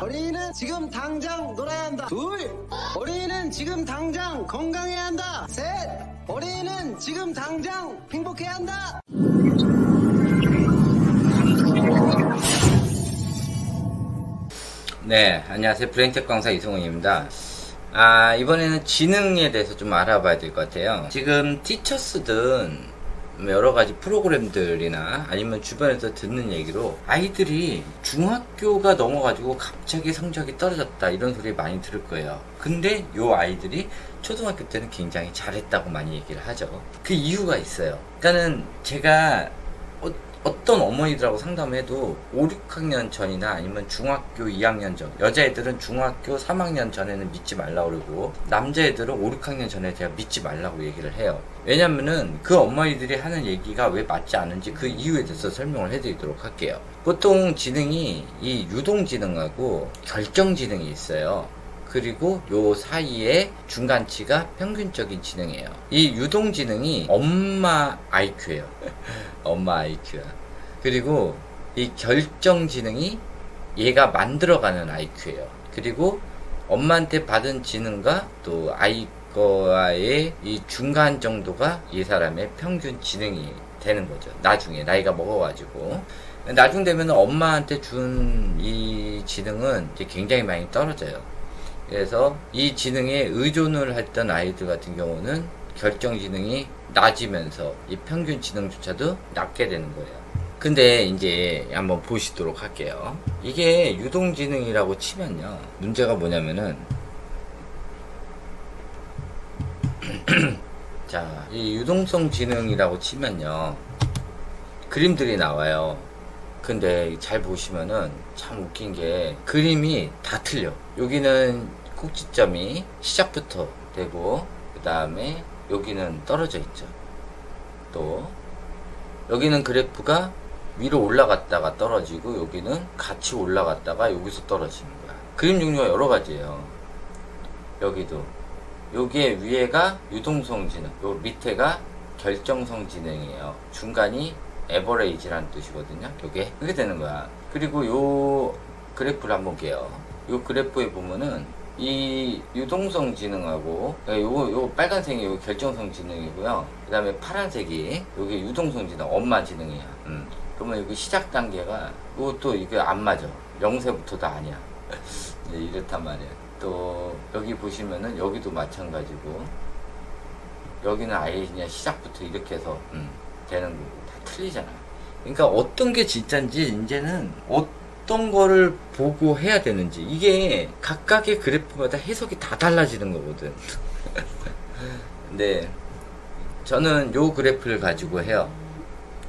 어린이는 지금 당장 놀아야 한다. 둘, 어린이는 지금 당장 건강해야 한다. 셋, 어린이는 지금 당장 행복해야 한다. 네, 안녕하세요. 브레인텍 강사 이승훈입니다. 아, 이번에는 지능에 대해서 좀 알아봐야 될 것 같아요. 지금 티처스든 여러 가지 프로그램들이나 아니면 주변에서 듣는 얘기로 아이들이 중학교가 넘어가지고 갑자기 성적이 떨어졌다 이런 소리 많이 들을 거예요. 근데 요 아이들이 초등학교 때는 굉장히 잘했다고 많이 얘기를 하죠. 그 이유가 있어요. 그러니까는 제가 어, 어떤 어머니들하고 상담해도 5, 6학년 전이나 아니면 중학교 2학년 전 여자애들은 중학교 3학년 전에는 믿지 말라고 그러고 남자애들은 5, 6학년 전에 제가 믿지 말라고 얘기를 해요. 왜냐면은 그 어머니들이 하는 얘기가 왜 맞지 않은지 그 이유에 대해서 설명을 해드리도록 할게요. 보통 지능이 이 유동지능하고 결정지능이 있어요 그리고 요 사이에 중간치가 평균적인 지능이에요. 이 유동 지능이 엄마 IQ예요. 엄마 IQ야. 그리고 이 결정 지능이 얘가 만들어가는 IQ예요. 그리고 엄마한테 받은 지능과 또 아이 거와의 이 중간 정도가 이 사람의 평균 지능이 되는 거죠. 나중에 나이가 먹어가지고 나중 되면 엄마한테 준 이 지능은 굉장히 많이 떨어져요. 그래서 이 지능에 의존을 했던 아이들 같은 경우는 결정 지능이 낮으면서 이 평균 지능조차도 낮게 되는 거예요. 근데 이제 한번 보시도록 할게요. 이게 유동 지능이라고 치면요. 문제가 뭐냐면은 자, 이 유동성 지능이라고 치면요. 그림들이 나와요. 근데 잘 보시면은 참 웃긴 게 그림이 다 틀려. 여기는 꼭지점이 시작부터 되고 그 다음에 여기는 떨어져 있죠. 또 여기는 그래프가 위로 올라갔다가 떨어지고 여기는 같이 올라갔다가 여기서 떨어지는 거야. 그림 종류가 여러 가지예요. 여기도 여기에 위에가 유동성 지능, 요 밑에가 결정성 지능이에요. 중간이 에버레이지라는 뜻이거든요. 요게 그게 되는 거야. 그리고 요 그래프를 한번 볼게요. 요 그래프에 보면은 이 유동성 지능하고 그러니까 요거 요 빨간색이 요 결정성 지능이고요. 그다음에 파란색이 요게 유동성 지능 엄마 지능이야. 음. 그러면 여기 시작 단계가 요것도 이게 안 맞아. 0세부터도 아니야. 이제 이렇단 말이야. 또 여기 보시면은 여기도 마찬가지고 여기는 아예 그냥 시작부터 이렇게 해서 음, 되는 거고 다 틀리잖아. 그러니까 어떤 게 진짜인지 이제는 어 떤 거를 보고 해야 되는지 이게 각각의 그래프마다 해석이 다 달라지는 거거든. 근데 저는 요 그래프를 가지고 해요.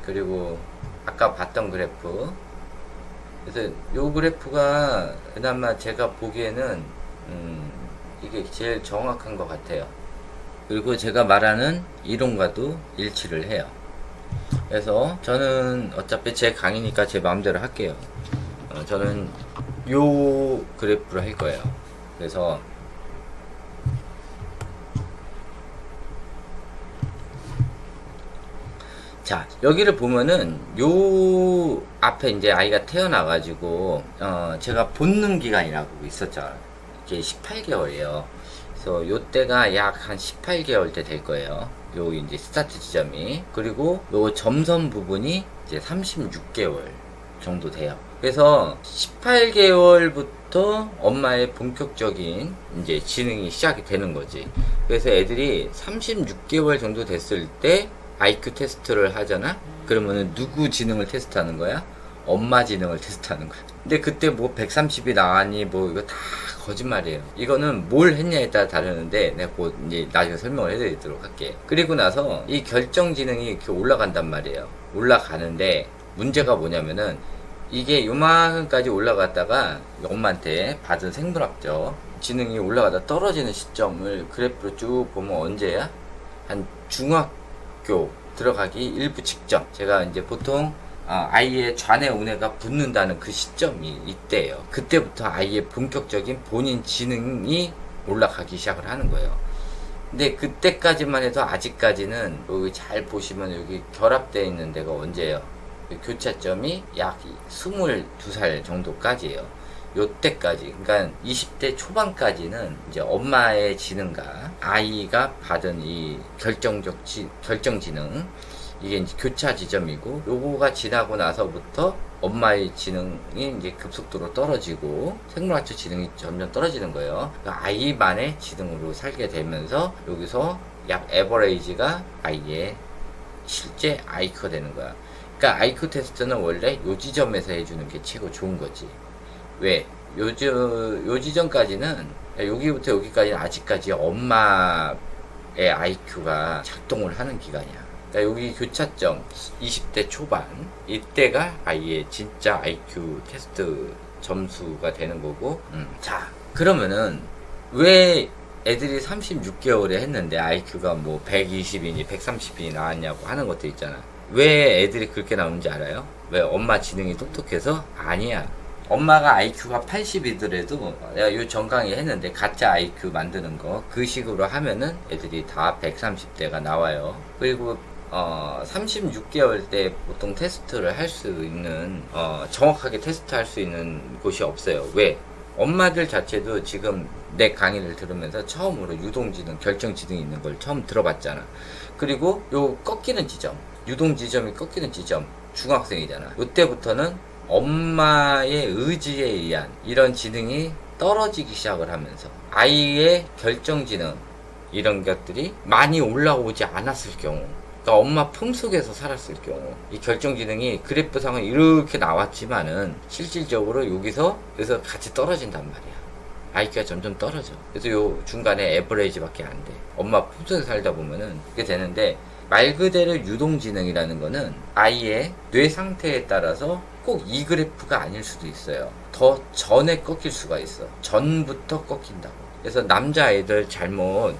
그리고 아까 봤던 그래프. 그래서 요 그래프가 그나마 제가 보기에는 음, 이게 제일 정확한 것 같아요. 그리고 제가 말하는 이론과도 일치를 해요. 그래서 저는 어차피 제 강의니까 제 마음대로 할게요. 어, 저는 요 그래프를 할 거예요. 그래서 자 여기를 보면은 요 앞에 이제 아이가 태어나가지고 어 제가 본능 기간이라고 있었죠. 이게 18개월이에요. 그래서 요 때가 약 한 18개월 때 될 거예요. 요 이제 스타트 지점이 그리고 요 점선 부분이 이제 36개월 정도 돼요. 그래서 18개월부터 엄마의 본격적인 이제 지능이 시작이 되는 거지. 그래서 애들이 36개월 정도 됐을 때 IQ 테스트를 하잖아? 그러면은 누구 지능을 테스트하는 거야? 엄마 지능을 테스트하는 거야. 근데 그때 뭐 130이 나왔니? 뭐 이거 다 거짓말이에요. 이거는 뭘 했냐에 따라 다르는데 내가 곧 이제 나중에 설명을 해드리도록 할게. 그리고 나서 이 결정 지능이 이렇게 올라간단 말이에요. 올라가는데 문제가 뭐냐면은 이게 요만큼까지 올라갔다가 엄마한테 받은 생물학적 지능이 올라가다 떨어지는 시점을 그래프로 쭉 보면 언제야? 한 중학교 들어가기 일부 직전. 제가 이제 보통 아, 아이의 좌뇌 우뇌가 붙는다는 그 시점이 이때예요. 그때부터 아이의 본격적인 본인 지능이 올라가기 시작을 하는 거예요. 근데 그때까지만 해도 아직까지는 여기 잘 보시면 여기 결합되어 있는 데가 언제예요? 교차점이 약 22살 정도까지예요. 요때까지 그러니까 20대 초반까지는 이제 엄마의 지능과 아이가 받은 이 결정적 지, 결정 지능 이게 이제 교차 지점이고 요거가 지나고 나서부터 엄마의 지능이 이제 급속도로 떨어지고 생물학적 지능이 점점 떨어지는 거예요. 그러니까 아이만의 지능으로 살게 되면서 여기서 약 에버레이지가 아이의 실제 아이큐가 되는 거야. 그러니까 아이큐 테스트는 원래 요 지점에서 해주는 게 최고 좋은 거지. 왜? 요, 지- 요 지점까지는, 여기부터 여기까지는 아직까지 엄마의 IQ가 작동을 하는 기간이야. 그러니까 여기 교차점, 20대 초반, 이때가 아이의 진짜 IQ 테스트 점수가 되는 거고, 음. 자, 그러면은, 왜 애들이 36개월에 했는데 IQ가 뭐 120이니 130이니 나왔냐고 하는 것도 있잖아. 왜 애들이 그렇게 나오는지 알아요? 왜 엄마 지능이 똑똑해서? 아니야. 엄마가 IQ가 80이더라도 내가 요 정강이 했는데 가짜 IQ 만드는 거 그 식으로 하면은 애들이 다 130대가 나와요. 그리고 어 36개월 때 보통 테스트를 할 수 있는 어 정확하게 테스트 할 수 있는 곳이 없어요. 왜? 엄마들 자체도 지금 내 강의를 들으면서 처음으로 유동지능, 결정지능이 있는 걸 처음 들어봤잖아. 그리고 요 꺾이는 지점, 유동 지점이 꺾이는 지점, 중학생이잖아. 이때부터는 엄마의 의지에 의한 이런 지능이 떨어지기 시작을 하면서 아이의 결정 지능 이런 것들이 많이 올라오지 않았을 경우 그러니까 엄마 품속에서 살았을 경우 이 결정지능이 그래프상은 이렇게 나왔지만은 실질적으로 여기서 여기서 같이 떨어진단 말이야. IQ가 점점 떨어져. 그래서 요 중간에 에버레이지밖에 안 돼. 엄마 품속에 살다 보면은 이게 되는데 말 그대로 유동지능이라는 거는 아이의 뇌 상태에 따라서 꼭 이 그래프가 아닐 수도 있어요. 더 전에 꺾일 수가 있어. 전부터 꺾인다고. 그래서 남자아이들 잘못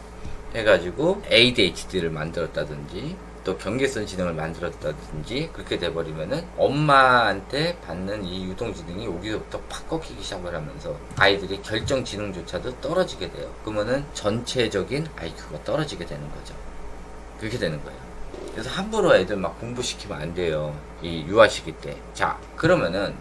해가지고 ADHD를 만들었다든지 또 경계선 지능을 만들었다든지 그렇게 돼버리면은 엄마한테 받는 이 유동 지능이 여기서부터 팍 꺾이기 시작을 하면서 아이들이 결정 지능조차도 떨어지게 돼요. 그러면은 전체적인 IQ가 떨어지게 되는 거죠. 그렇게 되는 거예요. 그래서 함부로 애들 막 공부시키면 안 돼요. 이 유아 시기 때. 자, 그러면은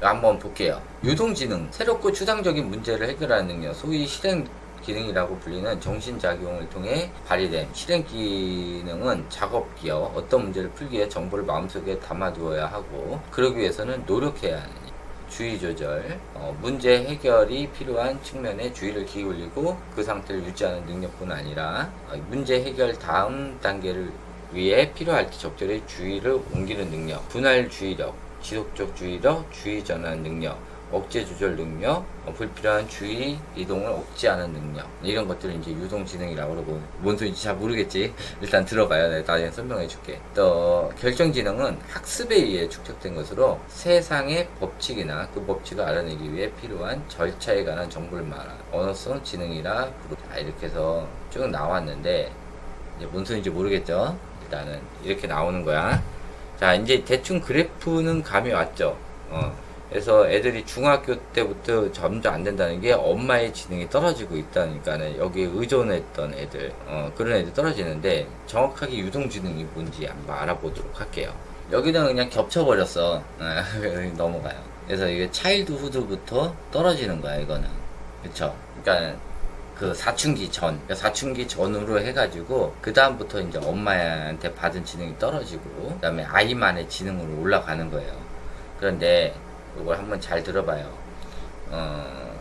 한번 볼게요. 유동지능, 새롭고 추상적인 문제를 해결하는 능력, 소위 실행 기능이라고 불리는 정신작용을 통해 발휘된 실행 기능은 작업 기어 어떤 문제를 풀기 위해 정보를 마음속에 담아두어야 하고 그러기 위해서는 노력해야 하는 주의 조절, 어, 문제 해결이 필요한 측면에 주의를 기울이고 그 상태를 유지하는 능력뿐 아니라 어, 문제 해결 다음 단계를 위해 필요할 때 적절히 주의를 옮기는 능력, 분할 주의력, 지속적 주의력, 주의 전환 능력, 억제 조절 능력, 어, 불필요한 주의 이동을 억제하는 능력. 이런 것들을 이제 유동 지능이라고 그러고 뭔 소리인지 잘 모르겠지. 일단 들어봐요. 내가 나중에 설명해 줄게. 또 결정 지능은 학습에 의해 축적된 것으로 세상의 법칙이나 그 법칙을 알아내기 위해 필요한 절차에 관한 정보를 말한 언어성 지능이라 부르 자 이렇게 해서 쭉 나왔는데 이제 뭔 소리인지 모르겠죠 일단은 이렇게 나오는 거야. 자 이제 대충 그래프는 감이 왔죠. 어. 그래서 애들이 중학교 때부터 점점 안 된다는 게 엄마의 지능이 떨어지고 있다니까는 여기에 의존했던 애들. 어, 그런 애들 떨어지는데 정확하게 유동 지능이 뭔지 한번 알아보도록 할게요. 여기는 그냥 겹쳐버렸어. 아, 넘어가요. 그래서 이게 차일드 후드부터 떨어지는 거야 이거는. 그쵸? 그러니까 그 사춘기 전, 그러니까 사춘기 전으로 해가지고 그 다음부터 이제 엄마한테 받은 지능이 떨어지고 그다음에 아이만의 지능으로 올라가는 거예요. 그런데 이걸 한번 잘 들어봐요. 어,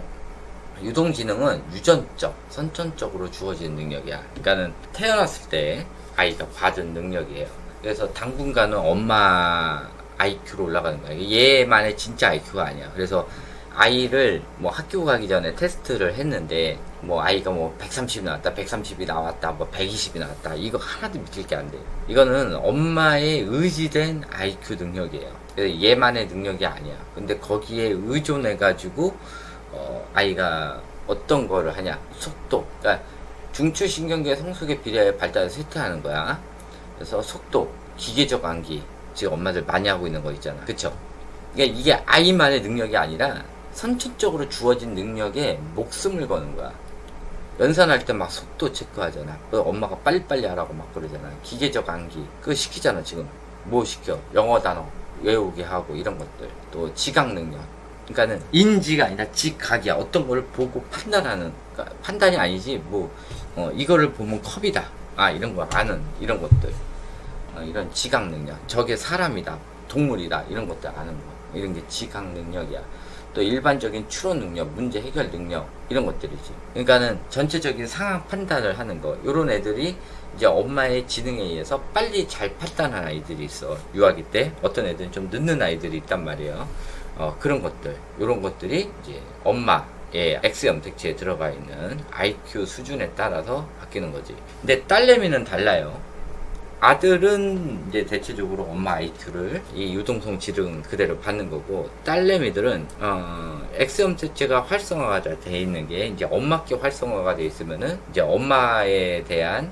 유동 지능은 유전적, 선천적으로 주어진 능력이야. 그러니까는 태어났을 때 아이가 받은 능력이에요. 그래서 당분간은 엄마 IQ로 올라가는 거야. 얘만의 진짜 IQ가 아니야. 그래서 아이를 뭐 학교 가기 전에 테스트를 했는데 뭐 아이가 뭐 130이 나왔다, 130이 나왔다, 뭐 120이 나왔다. 이거 하나도 믿을 게 안 돼. 이거는 엄마의 의지된 IQ 능력이에요. 그래서 얘만의 능력이 아니야. 근데 거기에 의존해 가지고 어, 아이가 어떤 거를 하냐 속도 그러니까 중추신경계 성숙에 비례하여 발달을 쇠퇴하는 거야 그래서 속도 기계적 암기 지금 엄마들 많이 하고 있는 거 있잖아 그쵸 그러니까 이게 아이만의 능력이 아니라 선천적으로 주어진 능력에 목숨을 거는 거야. 연산할 때 막 속도 체크하잖아. 그 엄마가 빨리빨리 하라고 막 그러잖아. 기계적 암기. 그거 시키잖아 지금. 뭐 시켜? 영어 단어 외우게 하고 이런 것들. 또 지각 능력. 그러니까는 인지가 아니라 지각이야. 어떤 걸 보고 판단하는 그러니까 판단이 아니지. 뭐 어, 이거를 보면 컵이다. 아 이런 거 아는 이런 것들. 어, 이런 지각 능력. 저게 사람이다, 동물이다. 이런 것들 아는 거. 이런 게 지각 능력이야. 또 일반적인 추론 능력, 문제 해결 능력 이런 것들이지. 그러니까는 전체적인 상황 판단을 하는 거. 이런 애들이 이제 엄마의 지능에 의해서 빨리 잘 판단하는 아이들이 있어. 유아기 때 어떤 애들은 좀 늦는 아이들이 있단 말이에요. 어, 그런 것들, 이런 것들이 이제 엄마의 X 염색체에 들어가 있는 IQ 수준에 따라서 바뀌는 거지. 근데 딸내미는 달라요. 아들은 이제 대체적으로 엄마 IQ를 이 유동성 지능 그대로 받는 거고 딸내미들은 어 X 염색체가 활성화가 잘돼 있는 게 이제 엄마께 활성화가 돼 있으면은 이제 엄마에 대한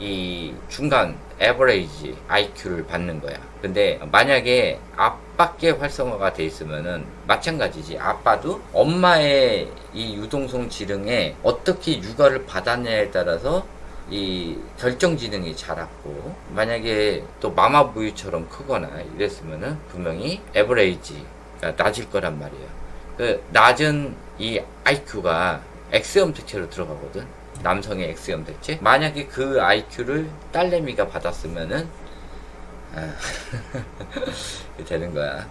이 중간 에버레이지 IQ를 받는 거야. 근데 만약에 아빠께 활성화가 돼 있으면은 마찬가지지. 아빠도 엄마의 이 유동성 지능에 어떻게 육아를 받았냐에 따라서 이 결정 지능이 자랐고 만약에 또 마마부유처럼 크거나 이랬으면은 분명히 에버레이지가 낮을 거란 말이에요. 그 낮은 이 IQ가 X 염색체로 들어가거든. 남성의 X 염색체. 만약에 그 IQ를 딸내미가 받았으면은 아, 되는 거야.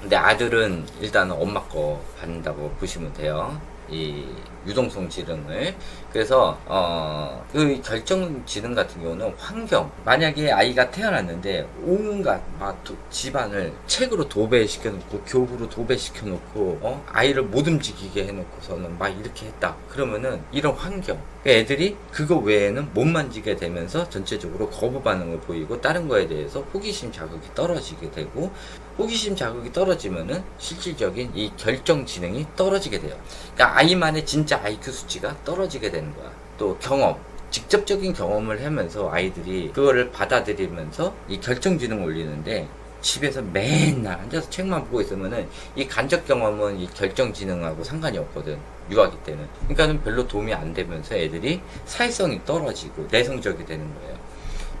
근데 아들은 일단은 엄마 거 받는다고 보시면 돼요. 이 유동성 지능을 그래서 어 그 결정 지능 같은 경우는 환경. 만약에 아이가 태어났는데 온갖 막 도- 집안을 책으로 도배시켜 놓고 교부로 도배시켜 놓고 어 아이를 못 움직이게 해 놓고서는 막 이렇게 했다. 그러면은 이런 환경. 그러니까 애들이 그거 외에는 못 만지게 되면서 전체적으로 거부 반응을 보이고 다른 거에 대해서 호기심 자극이 떨어지게 되고 호기심 자극이 떨어지면은 실질적인 이 결정 지능이 떨어지게 돼요. 그러니까 아이만의 진짜 IQ 수치가 떨어지게 되는 거야. 또 경험, 직접적인 경험을 하면서 아이들이 그거를 받아들이면서 이 결정 지능을 올리는데 집에서 맨날 앉아서 책만 보고 있으면은 이 간접 경험은 이 결정 지능하고 상관이 없거든. 유아기 때는. 그러니까는 별로 도움이 안 되면서 애들이 사회성이 떨어지고 내성적이 되는 거예요.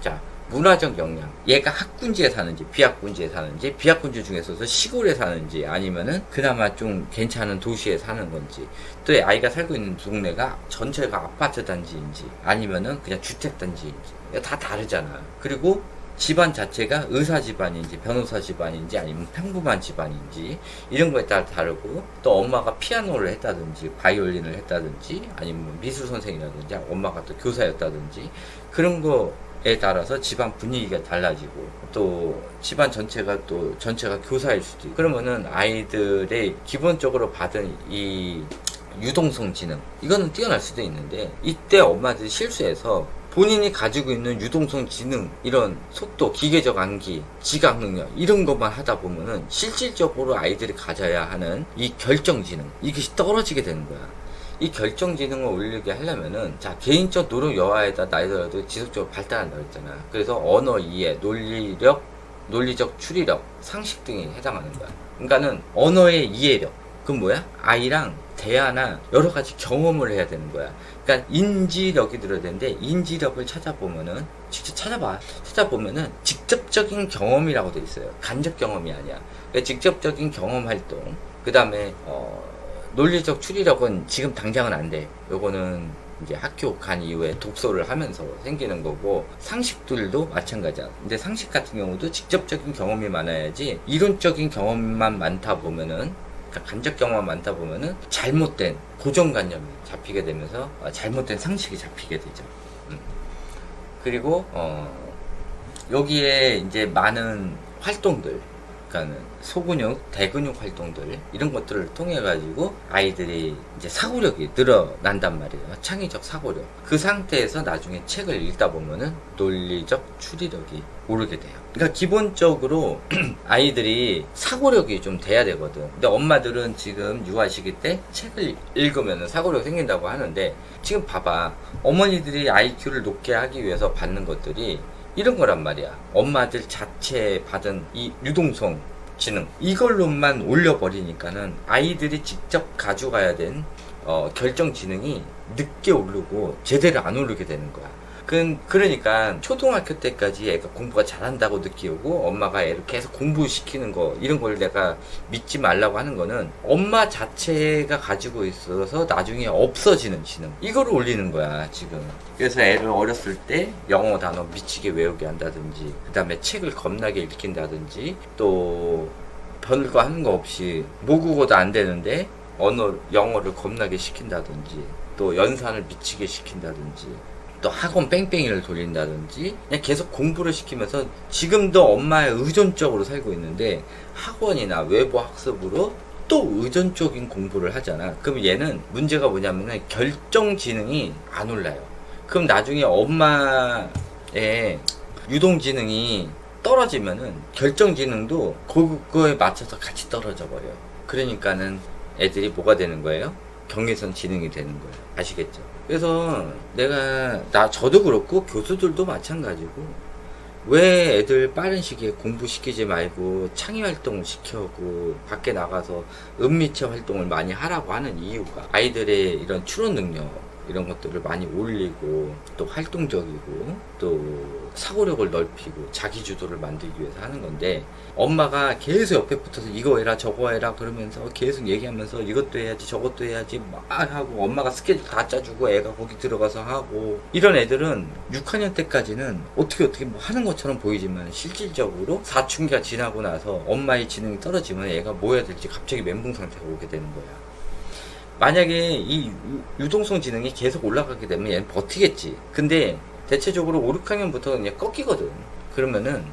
자, 문화적 역량. 얘가 학군지에 사는지, 비학군지에 사는지, 비학군지 중에서도 시골에 사는지, 아니면은 그나마 좀 괜찮은 도시에 사는 건지, 또 아이가 살고 있는 동네가 전체가 아파트 단지인지, 아니면은 그냥 주택 단지인지, 다 다르잖아. 그리고 집안 자체가 의사 집안인지, 변호사 집안인지, 아니면 평범한 집안인지, 이런 거에 따라 다르고, 또 엄마가 피아노를 했다든지, 바이올린을 했다든지, 아니면 미술 선생이라든지, 엄마가 또 교사였다든지, 그런 거 에 따라서 집안 분위기가 달라지고 또 집안 전체가 또 전체가 교사일 수도 있고 그러면은 아이들의 기본적으로 받은 이 유동성 지능 이거는 뛰어날 수도 있는데 이때 엄마들이 실수해서 본인이 가지고 있는 유동성 지능 이런 속도 기계적 암기 지각 능력 이런 것만 하다 보면은 실질적으로 아이들이 가져야 하는 이 결정 지능 이것이 떨어지게 되는 거야 이 결정 지능을 올리게 하려면은 자 개인적 노력 여하에다 나이더라도 지속적으로 발달한다 그랬잖아. 그래서 언어 이해, 논리력, 논리적 추리력, 상식 등이 해당하는 거야. 그러니까는 언어의 이해력. 그건 뭐야? 아이랑 대화나 여러 가지 경험을 해야 되는 거야. 그러니까 인지력이 들어야 되는데 인지력을 찾아보면은 직접 찾아봐. 찾아보면은 직접적인 경험이라고 돼 있어요. 간접 경험이 아니야. 그러니까 직접적인 경험 활동. 그 다음에 어 논리적 추리력은 지금 당장은 안 돼. 요거는 이제 학교 간 이후에 독서를 하면서 생기는 거고 상식들도 마찬가지야. 근데 상식 같은 경우도 직접적인 경험이 많아야지 이론적인 경험만 많다 보면은 그러니까 간접 경험만 많다 보면은 잘못된 고정관념이 잡히게 되면서 어, 잘못된 상식이 잡히게 되죠. 음. 그리고 어 여기에 이제 많은 활동들 그러니까는 소근육, 대근육 활동들 이런 것들을 통해 가지고 아이들이 이제 사고력이 늘어난단 말이에요. 창의적 사고력. 그 상태에서 나중에 책을 읽다 보면은 논리적 추리력이 오르게 돼요. 그러니까 기본적으로 아이들이 사고력이 좀 돼야 되거든. 근데 엄마들은 지금 유아 시기 때 책을 읽으면 사고력 생긴다고 하는데 지금 봐봐. 어머니들이 IQ를 높게 하기 위해서 받는 것들이 이런 거란 말이야. 엄마들 자체 받은 이 유동성 지능 이걸로만 올려버리니까는 아이들이 직접 가져가야 된 어, 결정 지능이 늦게 오르고 제대로 안 오르게 되는 거야. 그, 그러니까 초등학교 때까지 애가 공부가 잘한다고 느끼고 엄마가 애를 계속 공부시키는 거 이런 걸 내가 믿지 말라고 하는 거는 엄마 자체가 가지고 있어서 나중에 없어지는 지능. 이거를 올리는 거야 지금. 그래서 애를 어렸을 때 영어 단어 미치게 외우게 한다든지 그 다음에 책을 겁나게 읽힌다든지 또 별거 하는 거 없이 모국어도 안 되는데 언어 영어를 겁나게 시킨다든지 또 연산을 미치게 시킨다든지 또 학원 뺑뺑이를 돌린다든지 그냥 계속 공부를 시키면서 지금도 엄마의 의존적으로 살고 있는데 학원이나 외부 학습으로 또 의존적인 공부를 하잖아. 그럼 얘는 문제가 뭐냐면은 결정 지능이 안 올라요. 그럼 나중에 엄마의 유동 지능이 떨어지면은 결정 지능도 그거에 맞춰서 같이 떨어져 버려요. 그러니까는 애들이 뭐가 되는 거예요? 경계선 지능이 되는 거예요. 아시겠죠? 그래서 내가 나 저도 그렇고 교수들도 마찬가지고 왜 애들 빠른 시기에 공부시키지 말고 창의 활동을 시켜고 밖에 나가서 은미체 활동을 많이 하라고 하는 이유가 아이들의 이런 추론 능력 이런 것들을 많이 올리고 또 활동적이고 또 사고력을 넓히고 자기 주도를 만들기 위해서 하는 건데 엄마가 계속 옆에 붙어서 이거 해라 저거 해라 그러면서 계속 얘기하면서 이것도 해야지 저것도 해야지 막 하고 엄마가 스케줄 다 짜주고 애가 거기 들어가서 하고 이런 애들은 6학년 때까지는 어떻게 어떻게 뭐 하는 것처럼 보이지만 실질적으로 사춘기가 지나고 나서 엄마의 지능이 떨어지면 애가 뭐 해야 될지 갑자기 멘붕 상태가 오게 되는 거야. 만약에 이 유- 유동성 지능이 계속 올라가게 되면 얘는 버티겠지. 근데 대체적으로 5, 6학년부터 그냥 꺾이거든. 그러면은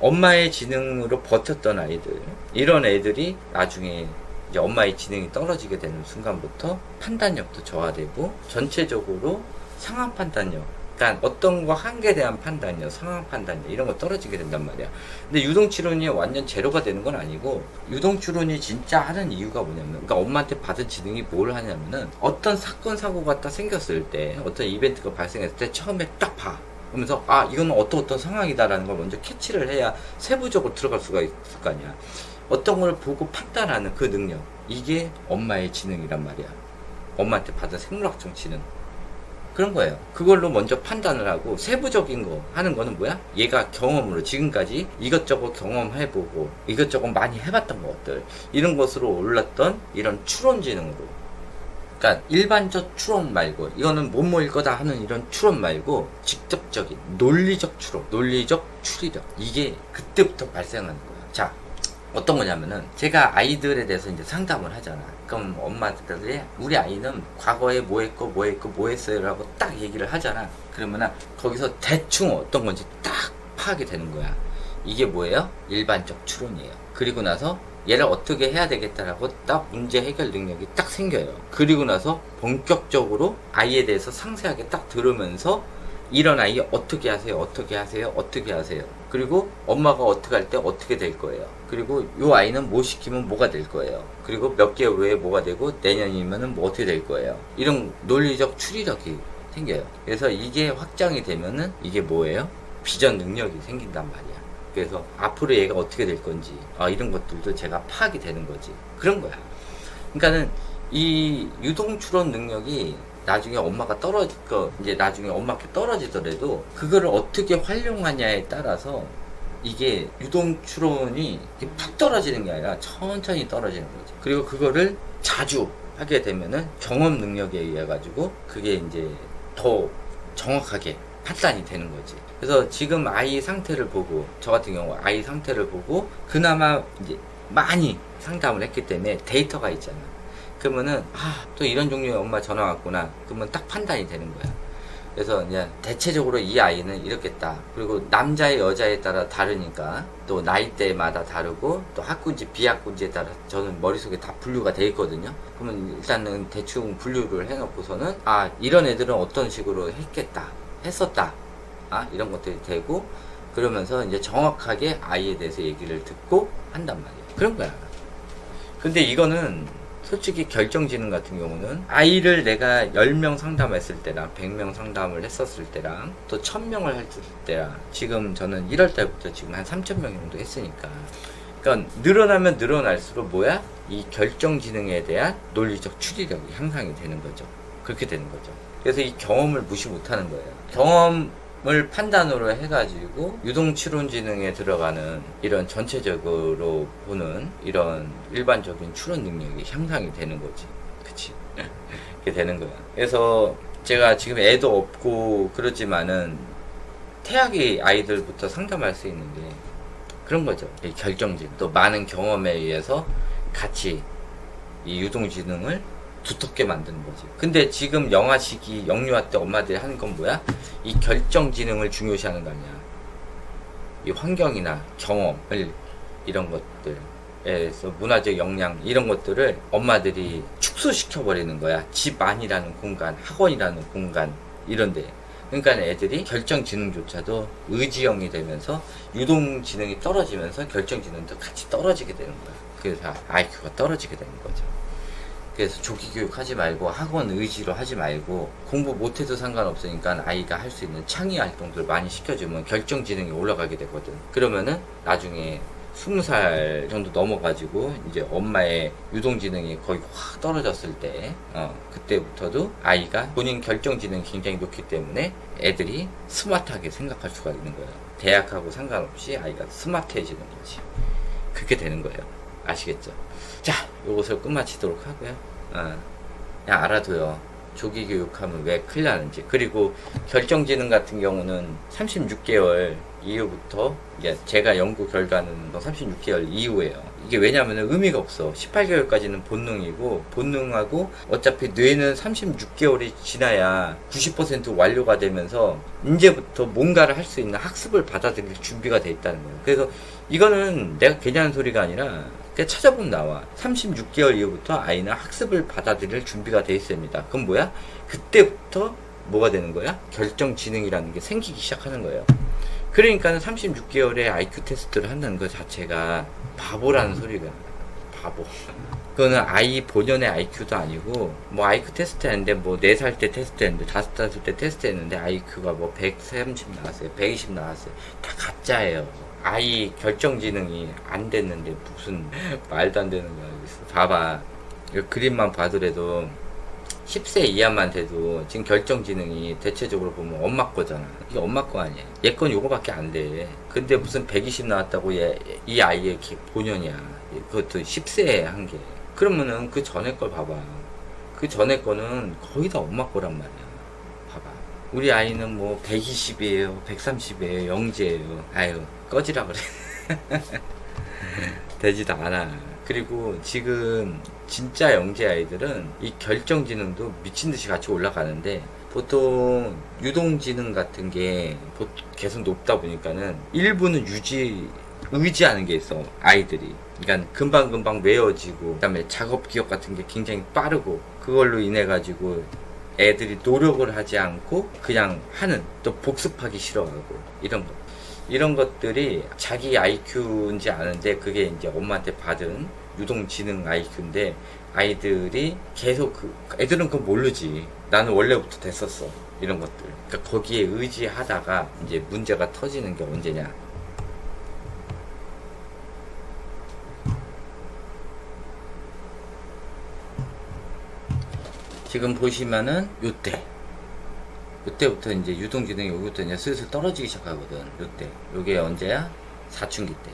엄마의 지능으로 버텼던 아이들, 이런 애들이 나중에 이제 엄마의 지능이 떨어지게 되는 순간부터 판단력도 저하되고 전체적으로 상황 판단력, 그러니까 어떤 거 한개 대한 판단력, 상황 판단력 이런 거 떨어지게 된단 말이야. 근데 유동치론이 완전 제로가 되는 건 아니고 유동치론이 진짜 하는 이유가 뭐냐면 그러니까 엄마한테 받은 지능이 뭘 하냐면은 어떤 사건 사고가 딱 생겼을 때 어떤 이벤트가 발생했을 때 처음에 딱 봐. 그러면서 아 이거는 어떤 어떤 상황이다라는 걸 먼저 캐치를 해야 세부적으로 들어갈 수가 있을 거 아니야. 어떤 걸 보고 판단하는 그 능력 이게 엄마의 지능이란 말이야. 엄마한테 받은 생물학적 지능. 그런 거예요. 그걸로 먼저 판단을 하고 세부적인 거 하는 거는 뭐야? 얘가 경험으로 지금까지 이것저것 경험해보고 이것저것 많이 해봤던 것들 이런 것으로 올랐던 이런 추론 지능으로 그러니까 일반적 추론 말고 이거는 못 모일 거다 하는 이런 추론 말고 직접적인 논리적 추론, 논리적 추리력 이게 그때부터 발생하는 거야. 자, 어떤 거냐면은 제가 아이들에 대해서 이제 상담을 하잖아. 그럼 엄마들이 우리 아이는 과거에 뭐 했고 뭐 했고 뭐 했어요 라고 딱 얘기를 하잖아. 그러면은 거기서 대충 어떤 건지 딱 파악이 되는 거야. 이게 뭐예요? 일반적 추론이에요. 그리고 나서 얘를 어떻게 해야 되겠다라고 딱 문제 해결 능력이 딱 생겨요. 그리고 나서 본격적으로 아이에 대해서 상세하게 딱 들으면서 이런 아이 어떻게 하세요? 어떻게 하세요? 어떻게 하세요? 그리고 엄마가 어떻게 할 때 어떻게 될 거예요? 그리고 요 아이는 뭐 시키면 뭐가 될 거예요? 그리고 몇 개월 후에 뭐가 되고 내년이면은 뭐 어떻게 될 거예요? 이런 논리적 추리력이 생겨요. 그래서 이게 확장이 되면은 이게 뭐예요? 비전 능력이 생긴단 말이야. 그래서 앞으로 얘가 어떻게 될 건지 아, 이런 것들도 제가 파악이 되는 거지. 그런 거야. 그러니까는 이 유동 추론 능력이 나중에 엄마가 떨어질 거 이제 나중에 엄마께 떨어지더라도 그거를 어떻게 활용하냐에 따라서 이게 유동 추론이 푹 떨어지는 게 아니라 천천히 떨어지는 거죠. 그리고 그거를 자주 하게 되면은 경험 능력에 의해 가지고 그게 이제 더 정확하게 판단이 되는 거지. 그래서 지금 아이 상태를 보고 저 같은 경우 아이 상태를 보고 그나마 이제 많이 상담을 했기 때문에 데이터가 있잖아. 그러면은 아 또 이런 종류의 엄마 전화 왔구나. 그러면 딱 판단이 되는 거야. 그래서 이제 대체적으로 이 아이는 이렇겠다. 그리고 남자의 여자에 따라 다르니까 또 나이대마다 다르고 또 학군지 비학군지에 따라 저는 머릿속에 다 분류가 돼 있거든요. 그러면 일단은 대충 분류를 해놓고서는 아 이런 애들은 어떤 식으로 했겠다. 했었다. 아 이런 것들이 되고 그러면서 이제 정확하게 아이에 대해서 얘기를 듣고 한단 말이에요. 그런 거야. 근데 이거는 솔직히 결정지능 같은 경우는 아이를 내가 10명 상담했을 때랑 100명 상담을 했었을 때랑 또 1000명을 했을 때랑 지금 저는 1월 달부터 지금 한 3000명 정도 했으니까 그러니까 늘어나면 늘어날수록 뭐야? 이 결정 지능에 대한 논리적 추리력이 향상이 되는 거죠. 그렇게 되는 거죠. 그래서 이 경험을 무시 못하는 거예요. 경험 을 판단으로 해가지고 유동치론지능에 들어가는 이런 전체적으로 보는 이런 일반적인 추론 능력이 향상이 되는 거지. 그치? 이렇게 되는 거야. 그래서 제가 지금 애도 없고 그러지만은 태아기 아이들부터 상담할 수 있는 게 그런 거죠. 이 결정질. 또 많은 경험에 의해서 같이 이 유동지능을 두텁게 만드는 거지. 근데 지금 영아 시기 영유아 때 엄마들이 하는 건 뭐야? 이 결정 지능을 중요시하는 거 아니야. 이 환경이나 경험을 이런 것들에서 문화적 역량 이런 것들을 엄마들이 축소시켜 버리는 거야. 집 안이라는 공간, 학원이라는 공간 이런데. 그러니까 애들이 결정 지능조차도 의지형이 되면서 유동 지능이 떨어지면서 결정 지능도 같이 떨어지게 되는 거야. 그래서 IQ가 떨어지게 되는 거죠. 그래서 조기 교육하지 말고 학원 의지로 하지 말고 공부 못해도 상관없으니까 아이가 할 수 있는 창의 활동들 많이 시켜주면 결정 지능이 올라가게 되거든. 그러면은 나중에 20살 정도 넘어가지고 이제 엄마의 유동 지능이 거의 확 떨어졌을 때, 어, 그때부터도 아이가 본인 결정 지능이 굉장히 높기 때문에 애들이 스마트하게 생각할 수가 있는 거예요. 대학하고 상관없이 아이가 스마트해지는 거지. 그렇게 되는 거예요. 아시겠죠? 자, 요것을 끝마치도록 하고요. 어, 알아둬요. 조기 교육하면 왜 큰일 나는지. 그리고 결정지능 같은 경우는 36개월 이후부터, 이제 제가 연구 결과는 36개월 이후에요. 이게 왜냐면은 의미가 없어. 18개월까지는 본능이고, 본능하고 어차피 뇌는 36개월이 지나야 90% 완료가 되면서, 이제부터 뭔가를 할 수 있는 학습을 받아들일 준비가 돼 있다는 거예요. 그래서 이거는 내가 괜히 하는 소리가 아니라, 그냥 찾아보면 나와. 36개월 이후부터 아이는 학습을 받아들일 준비가 돼 있습니다. 그럼 뭐야? 그때부터 뭐가 되는 거야? 결정 지능이라는 게 생기기 시작하는 거예요. 그러니까는 36개월에 IQ 테스트를 한다는 것 자체가 바보라는 소리가 바보. 그거는 아이 본연의 IQ도 아니고 뭐 IQ 테스트 했는데 뭐 4살 때 테스트 했는데 5살 때 테스트 했는데 IQ가 뭐 130 나왔어요. 120 나왔어요. 다 가짜예요. 아이 결정 지능이 안 됐는데 무슨 말도 안 되는 거 알고 있어. 봐봐. 이 그림만 봐더라도 10세 이하만 돼도 지금 결정 지능이 대체적으로 보면 엄마 거잖아. 이게 엄마 거 아니야. 얘 건 요거밖에 안 돼. 근데 무슨 120 나왔다고 얘, 이 아이의 기- 본연이야. 그것도 10세에 한 게. 그러면은 그 전에 걸 봐봐. 그 전에 거는 거의 다 엄마 거란 말이야. 우리 아이는 뭐 120이에요, 130이에요, 영재예요. 아유, 꺼지라 그래. 되지도 않아. 그리고 지금 진짜 영재 아이들은 이 결정 지능도 미친 듯이 같이 올라가는데 보통 유동 지능 같은 게 보- 계속 높다 보니까는 일부는 유지 의지하는 게 있어 아이들이 그러니까 금방금방 외워지고 그다음에 작업 기억 같은 게 굉장히 빠르고 그걸로 인해 가지고 애들이 노력을 하지 않고 그냥 하는 또 복습하기 싫어하고 이런 거 이런 것들이 자기 IQ인지 아는데 그게 이제 엄마한테 받은 유동지능 IQ인데 아이들이 계속 그 애들은 그건 모르지. 나는 원래부터 됐었어. 이런 것들. 그러니까 거기에 의지하다가 이제 문제가 터지는 게 언제냐 지금 보시면은 요때 요때부터 이제 유동기능이 여기부터 이제 슬슬 떨어지기 시작하거든. 요때. 요게 언제야? 사춘기 때.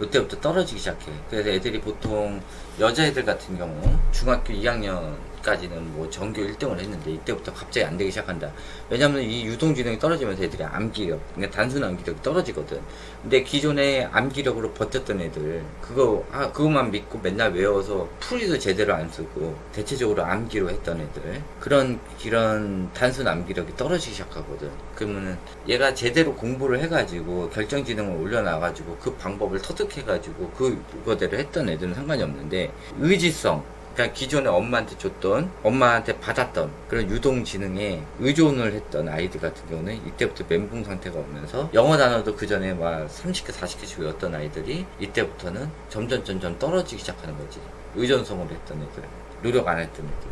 요때부터 떨어지기 시작해. 그래서 애들이 보통 여자애들 같은 경우 중학교 2학년까지는 뭐 전교 1등을 했는데 이때부터 갑자기 안 되기 시작한다. 왜냐면 이 유동지능이 떨어지면서 애들이 암기력, 그러니까 단순 암기력이 떨어지거든. 근데 기존에 암기력으로 버텼던 애들 그거 아 그것만 믿고 맨날 외워서 풀이도 제대로 안 쓰고 대체적으로 암기로 했던 애들 그런 이런 단순 암기력이 떨어지기 시작하거든. 그러면은 얘가 제대로 공부를 해가지고 결정지능을 올려놔가지고 그 방법을 터득해가지고 그 그거대로 했던 애들은 상관이 없는데 의지성 그러니까 기존에 엄마한테 줬던 엄마한테 받았던 그런 유동 지능에 의존을 했던 아이들 같은 경우는 이때부터 멘붕 상태가 오면서 영어 단어도 그 전에 막 30개 40개씩 외웠던 아이들이 이때부터는 점점 점점 떨어지기 시작하는 거지. 의존성으로 했던 애들 노력 안 했던 애들.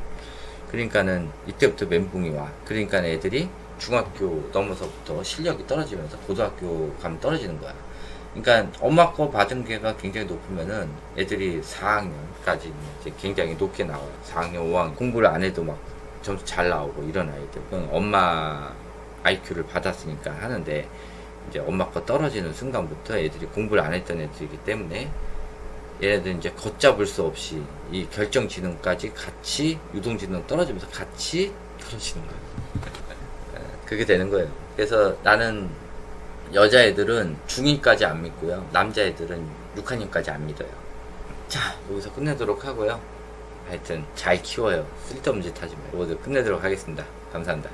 그러니까는 이때부터 멘붕이 와. 그러니까 애들이 중학교 넘어서부터 실력이 떨어지면서 고등학교 가면 떨어지는 거야 그러니까 엄마 거 받은 게가 굉장히 높으면은 애들이 4학년까지 이제 굉장히 높게 나와요. 4학년, 5학년 공부를 안 해도 막 점수 잘 나오고 이런 아이들. 그건 엄마 IQ를 받았으니까 하는데 이제 엄마 거 떨어지는 순간부터 애들이 공부를 안 했던 애들이기 때문에 얘네들 이제 걷잡을 수 없이 이 결정 지능까지 같이 유동 지능 떨어지면서 같이 떨어지는 거예요. 그게 되는 거예요. 그래서 나는 여자애들은 중2까지 안 믿고요. 남자애들은 6학년까지 안 믿어요. 자, 여기서 끝내도록 하고요. 하여튼 잘 키워요. 쓸데없는 짓 하지 말고 모두 끝내도록 하겠습니다. 감사합니다.